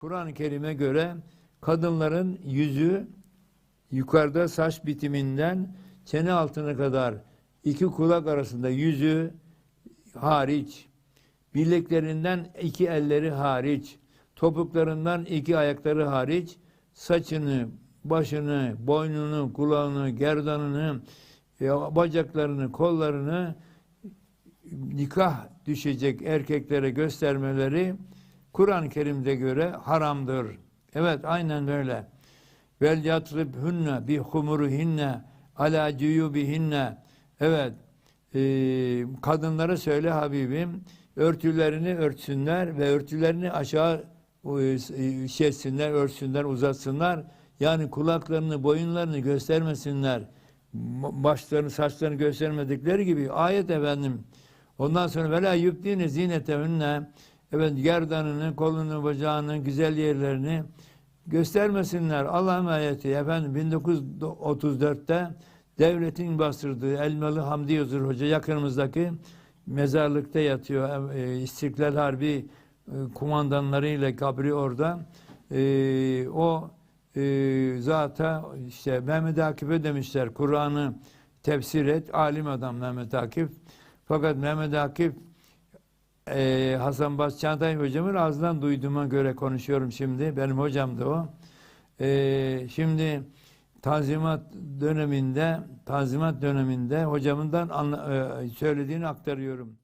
Kur'an-ı Kerim'e göre kadınların yüzü yukarıda saç bitiminden çene altına kadar iki kulak arasında yüzü hariç, bileklerinden iki elleri hariç, topuklarından iki ayakları hariç, saçını, başını, boynunu, kulağını, gerdanını, e, bacaklarını, kollarını nikah düşecek erkeklere göstermeleri Kur'an-ı Kerim'de göre haramdır. Evet aynen böyle. Vel yatribhunne bi humuruhinne ala cuyubihinne. Evet. e, kadınlara söyle Habibim örtülerini örtsünler ve örtülerini aşağı e, şey etsinler, örtsünler, uzatsınlar. Yani kulaklarını, boyunlarını göstermesinler. Başlarını, saçlarını göstermedikleri gibi ayet efendim. Ondan sonra vela yübdine zinetehünne evet gerdanını, kolunu, bacağını, güzel yerlerini göstermesinler. Allah'ın ayeti efendim 1934'te devletin bastırdığı Elmalı Hamdi Yazır Hoca yakınımızdaki mezarlıkta yatıyor. E, İstiklal Harbi e, kumandanlarıyla kabri orada. E, o zata işte Mehmet Akif'e demişler Kur'an'ı tefsir et. Alim adam Mehmet Akif. Fakat Mehmet Akif e, Hasan Bas Çağatay hocamın ağzından duyduğuma göre konuşuyorum şimdi. Benim hocamdı o. E, şimdi Tanzimat döneminde Tanzimat döneminde hocamından anla- e, söylediğini aktarıyorum.